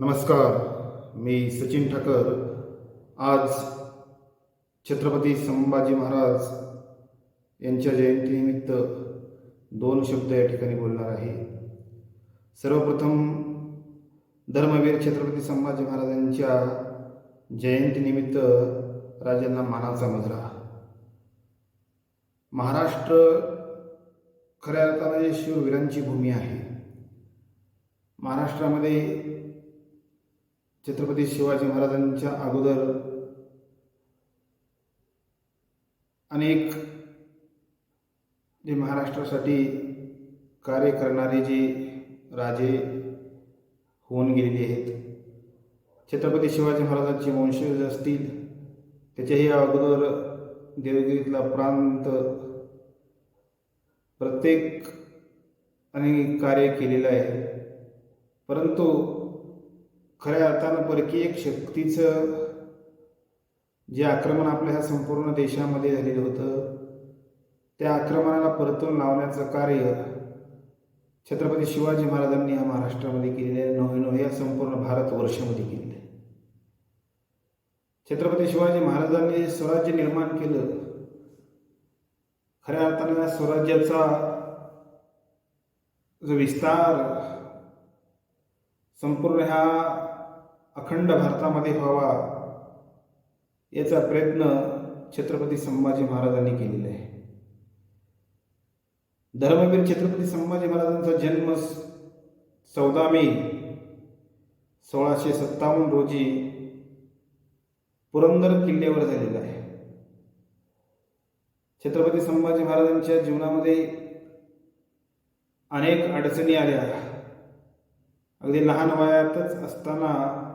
नमस्कार मी सचिन ठाकर. आज छत्रपती संभाजी महाराज यांच्या जयंतीनिमित्त दोन शब्द या ठिकाणी बोलणार आहे. सर्वप्रथम धर्मवीर छत्रपती संभाजी महाराजांच्या जयंतीनिमित्त राजांना मानाचा मजरा महाराष्ट्र खऱ्या अर्थाने शिववीरांची भूमी आहे. महाराष्ट्रामध्ये छत्रपती शिवाजी महाराजांच्या अगोदर अनेक जे महाराष्ट्रासाठी कार्य करणारे जे राजे होऊन गेलेले आहेत. छत्रपती शिवाजी महाराजांचे वंशज असतील त्याच्याही अगोदर देवगिरीतला प्रांत प्रत्येक आणि कार्य केलेलं आहे. परंतु खऱ्या अर्थानं परकीय शक्तीचं जे आक्रमण आपल्या ह्या संपूर्ण देशामध्ये झालेलं होतं त्या आक्रमणाला परतून लावण्याचं कार्य छत्रपती शिवाजी महाराजांनी या महाराष्ट्रामध्ये केलेलं आहे नव्हे नव्हे या संपूर्ण भारतवर्षामध्ये केलेलं आहे. छत्रपती शिवाजी महाराजांनी स्वराज्य निर्माण केलं. खऱ्या अर्थानं या स्वराज्याचा जो विस्तार संपूर्ण ह्या अखंड भारतामध्ये व्हावा याचा प्रयत्न छत्रपती संभाजी महाराजांनी केलेला आहे. धर्मवीर छत्रपती संभाजी महाराजांचा जन्म चौदा मे सोळाशे सत्तावन्न रोजी पुरंदर किल्ल्यावर झालेला आहे. छत्रपती संभाजी महाराजांच्या जीवनामध्ये अनेक अडचणी आल्या. अगदी लहान वयातच असताना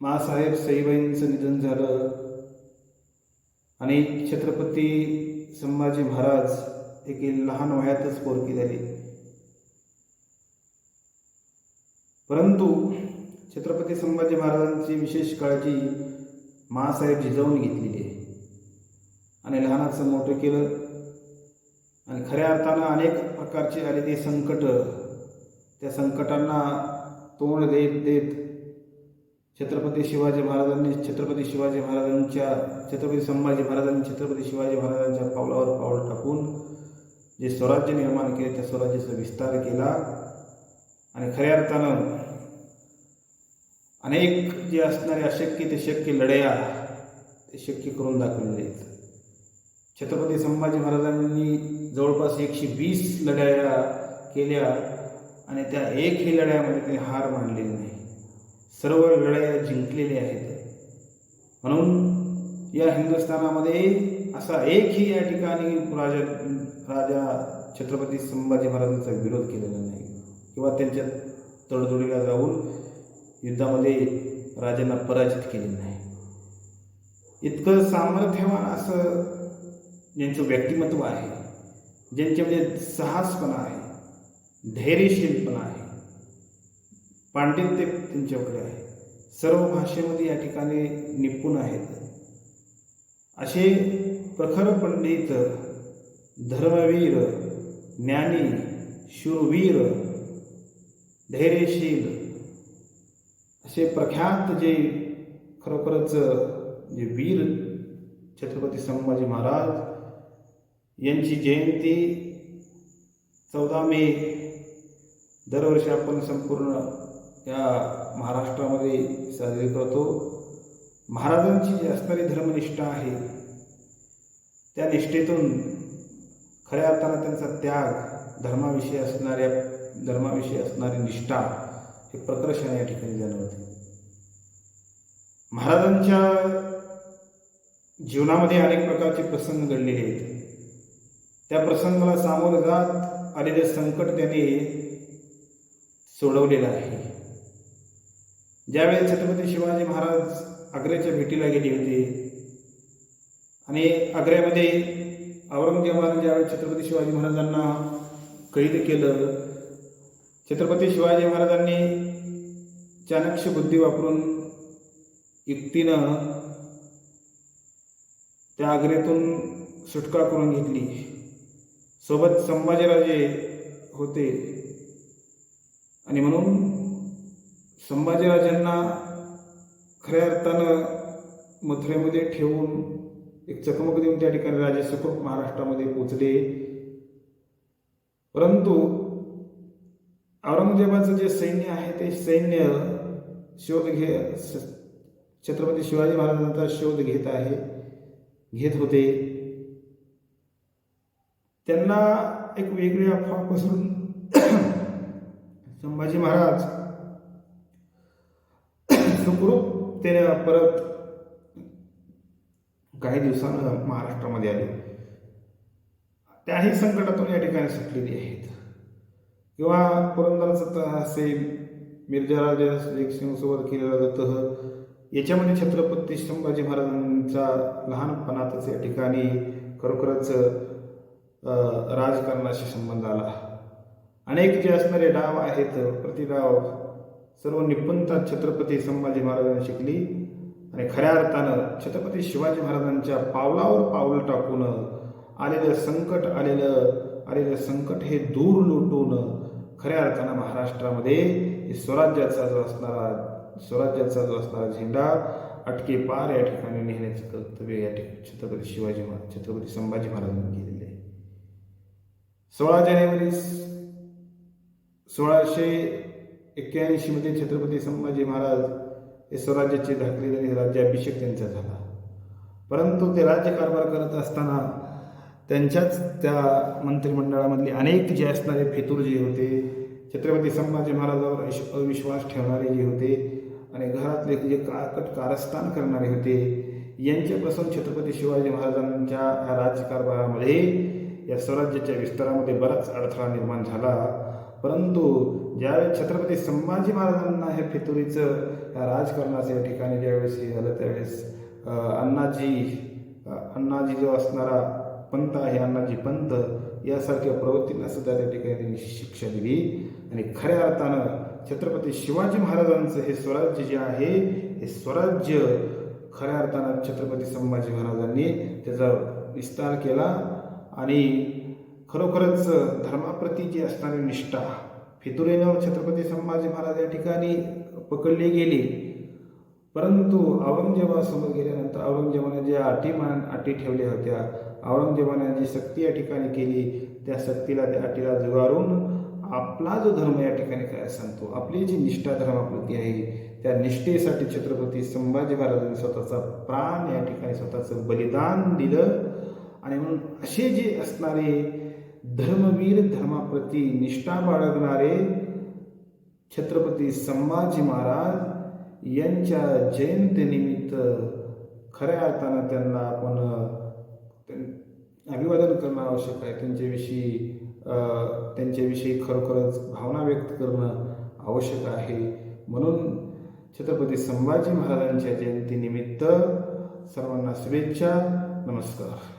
मासाहेब सईबाईंचं निधन झालं. आणि छत्रपती संभाजी महाराज एक लहान वयातच पोरकी झाली. परंतु छत्रपती संभाजी महाराजांची विशेष काळजी मासाहेब जिजावून घेतलेली आहे. आणि लहानाचं मोठं केलं. आणि खऱ्या अर्थानं अनेक प्रकारचे आले ते संकट त्या संकटांना तोंड देत देत छत्रपती शिवाजी महाराजांनी छत्रपती शिवाजी महाराजांच्या छत्रपती संभाजी महाराजांनी छत्रपती शिवाजी महाराजांच्या पावलावर पाऊल टाकून जे स्वराज्य निर्माण केले त्या स्वराज्याचा विस्तार केला. आणि खऱ्या अर्थानं अनेक जे असणारे अशक्य ते शक्य लढया ते शक्य करून दाखवलेले आहेत. छत्रपती संभाजी महाराजांनी जवळपास एकशे वीस लढाया केल्या आणि त्या एकही लढ्यामध्ये त्यांनी हार मानलेली नाही. सर्व लढाया जिंकलेल्या आहेत. म्हणून या हिंदुस्थानामध्ये असा एकही या ठिकाणी राजा राजा छत्रपती संभाजी महाराजांचा विरोध केलेला नाही. किंवा त्यांच्या तडजोडीला जाऊन युद्धामध्ये राजांना पराजित केले नाही. इतकं सामर्थ्यवान असं ज्यांचं व्यक्तिमत्व आहे ज्यांच्यामध्ये साहसपणा आहे धैर्यशीलपणा आहे पांडित्य त्यांच्याकडे आहे. सर्व भाषेमध्ये या ठिकाणी निपुण आहेत. असे प्रखर पंडित धर्मवीर ज्ञानी शूरवीर धैर्यशील असे प्रख्यात जे खरोखरच जे वीर छत्रपती संभाजी महाराज यांची जयंती चौदा मे दरवर्षी आपण संपूर्ण या महाराष्ट्रामध्ये साजरी करतो. महाराजांची जी असणारी धर्मनिष्ठा आहे त्या निष्ठेतून खऱ्या अर्थानं त्यांचा त्याग धर्माविषयी असणाऱ्या धर्माविषयी असणारी निष्ठा हे प्रकर्षाने या ठिकाणी जाणवते. महाराजांच्या जीवनामध्ये अनेक प्रकारचे प्रसंग घडलेले आहेत. त्या प्रसंगाला सामोरं जात आलेले संकट त्यांनी सोडवलेलं आहे. ज्यावेळेस छत्रपती शिवाजी महाराज आग्र्याच्या भेटीला गेले होते आणि आग्र्यामध्ये औरंगजेबाने ज्यावेळेस छत्रपती शिवाजी महाराजांना कैद केलं छत्रपती शिवाजी महाराजांनी चाणक्य बुद्धी वापरून युक्तीनं त्या आग्र्यातून सुटका करून घेतली. सोबत संभाजीराजे होते. आणि म्हणून संभाजीराजांना खऱ्या अर्थानं मथुरेमध्ये ठेवून एक चकमक देऊन त्या ठिकाणी राजे सुखरूप महाराष्ट्रामध्ये पोचले. परंतु औरंगजेबाचं जे सैन्य आहे ते सैन्य शोध घे छत्रपती शिवाजी महाराजांचा शोध घेत आहे घेत होते. त्यांना एक वेगळी अफवा पसरून संभाजी महाराज सुखरूप ते परत काही दिवसानं महाराष्ट्रामध्ये आले. त्याही संकटातून या ठिकाणी सुटलेली आहेत. किंवा पुरंदरचं तह असेल मिर्जाराजा सिंहसोबत केलेला जो तह याच्यामध्ये छत्रपती संभाजी महाराजांचा लहानपणातच या ठिकाणी खरोखरच राजकारणाशी संबंध आला. अनेक जे असणारे डाव आहेत प्रतिडाव सर्व निपुणता छत्रपती संभाजी महाराजांनी शिकली आणि खऱ्या अर्थानं छत्रपती शिवाजी महाराजांच्या पावलावर पाऊल टाकून आलेलं संकट आलेलं आलेलं संकट हे दूर लुटून खऱ्या अर्थानं महाराष्ट्रामध्ये स्वराज्याचा जो असणारा स्वराज्याचा जो असणारा झेंडा अटके पार या ठिकाणी नेहण्याचं कर्तव्य या ठिकाणी छत्रपती शिवाजी महाराज छत्रपती संभाजी महाराजांनी केलेले आहे. सोळा जानेवारी सोळाशे एक्क्याऐंशीमध्ये छत्रपती संभाजी महाराज हे स्वराज्याचे धाकले आणि राज्याभिषेक त्यांचा झाला. परंतु ते राज्यकारभार करत असताना त्यांच्याच त्या मंत्रिमंडळामधले अनेक जे असणारे फेतूर जे होते छत्रपती संभाजी महाराजांवर अश- अविश्वास ठेवणारे जे होते आणि घरातले जे काकट कारस्थान करणारे होते यांच्यापासून छत्रपती शिवाजी महाराजांच्या राज्यकारभारामध्ये या स्वराज्याच्या विस्तारामध्ये बराच अडथळा निर्माण झाला. परंतु ज्यावेळेस छत्रपती संभाजी महाराजांना हे फितुरीचं राजकारणाचं या ठिकाणी ज्यावेळेस हे झालं त्यावेळेस अण्णाजी अण्णाजी जो असणारा पंत आहे अण्णाजी पंत यासारख्या प्रवृत्तींना सुद्धा त्या ठिकाणी त्यांनी शिक्षा दिली. आणि खऱ्या अर्थानं छत्रपती शिवाजी महाराजांचं हे स्वराज्य जे आहे हे स्वराज्य खऱ्या अर्थानं छत्रपती संभाजी महाराजांनी त्याचा विस्तार केला. आणि खरोखरच धर्माप्रती जी असणारी निष्ठा फितुरेनं छत्रपती संभाजी महाराज या ठिकाणी पकडले गेले. परंतु औरंगजेबासमोर गेल्यानंतर औरंगजेबाने ज्या अटी मान अटी ठेवल्या होत्या औरंगजेबाने जी सक्ती या ठिकाणी केली त्या सक्तीला त्या अटीला जुगारून आपला जो धर्म या ठिकाणी काय सांगतो आपली जी निष्ठा धर्माप्रती आहे त्या निष्ठेसाठी छत्रपती संभाजी महाराजांनी स्वतःचा प्राण या ठिकाणी स्वतःचं बलिदान दिलं. आणि म्हणून असे जे असणारे धर्मवीर धर्माप्रती निष्ठा बाळगणारे छत्रपती संभाजी महाराज यांच्या जयंतीनिमित्त खऱ्या अर्थानं त्यांना आपण त्यां- अभिवादन करणं आवश्यक आहे. त्यांच्याविषयी त्यांच्याविषयी खरोखरच भावना व्यक्त करणं आवश्यक आहे. म्हणून छत्रपती संभाजी महाराजांच्या जयंतीनिमित्त सर्वांना शुभेच्छा. नमस्कार.